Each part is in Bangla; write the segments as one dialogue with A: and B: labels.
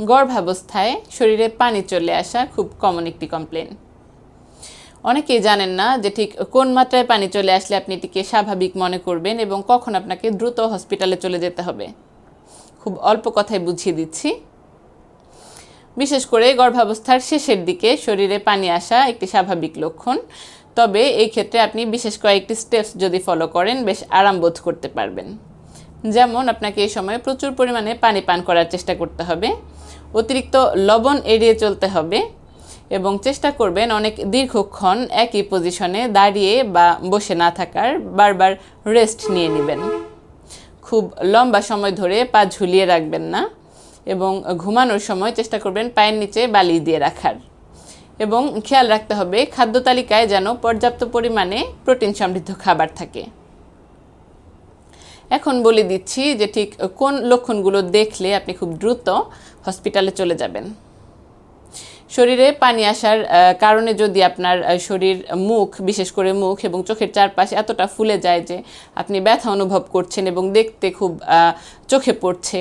A: গর্ভাবস্থায় শরীরে পানি চলে আসা খুব কমন একটি কমপ্লেন অনেকেই জানেন না যে ঠিক কোন মাত্রায় পানি চলে আসলে আপনি এটিকে স্বাভাবিক মনে করবেন এবং কখন আপনাকে দ্রুত হসপিটালে চলে যেতে হবে। খুব অল্প কথায় বুঝিয়ে দিচ্ছি। বিশেষ করে গর্ভাবস্থার শেষের দিকে শরীরে পানি আসা একটি স্বাভাবিক লক্ষণ। তবে এই ক্ষেত্রে আপনি বিশেষ কয়েকটি স্টেপস যদি ফলো করেন, বেশ আরাম বোধ করতে পারবেন। যেমন আপনাকে এই সময় প্রচুর পরিমাণে পানি পান করার চেষ্টা করতে হবে, অতিরিক্ত লবণ এড়িয়ে চলতে হবে এবং চেষ্টা করবেন অনেক দীর্ঘক্ষণ একই পজিশনে দাঁড়িয়ে বা বসে না থাকার, বারবার রেস্ট নিয়ে নেবেন। খুব লম্বা সময় ধরে পা ঝুলিয়ে রাখবেন না এবং ঘুমানোর সময় চেষ্টা করবেন পায়ের নিচে বালি দিয়ে রাখার। এবং খেয়াল রাখতে হবে, খাদ্য তালিকায় যেন পর্যাপ্ত পরিমাণে প্রোটিন সমৃদ্ধ খাবার থাকে। এখন বলে দিচ্ছি যে ঠিক কোন লক্ষণগুলো দেখলে আপনি খুব দ্রুত হসপিটালে চলে যাবেন। শরীরে পানি আসার কারণে যদি আপনার শরীর মুখ, বিশেষ করে মুখ এবং চোখের চারপাশে এতটা ফুলে যায় যে আপনি ব্যথা অনুভব করছেন এবং দেখতে খুব চোখে পড়ছে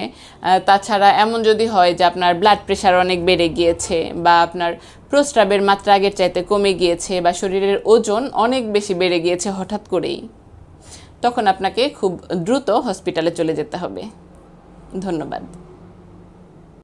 A: তাছাড়া এমন যদি হয় যে আপনার ব্লাড প্রেশার অনেক বেড়ে গিয়েছে বা আপনার প্রস্রাবের মাত্রা আগের চাইতে কমে গিয়েছে বা শরীরের ওজন অনেক বেশি বেড়ে গিয়েছে হঠাৎ করেই। তখন আপনাকে খুব দ্রুত হসপিটালে চলে যেতে হবে। ধন্যবাদ।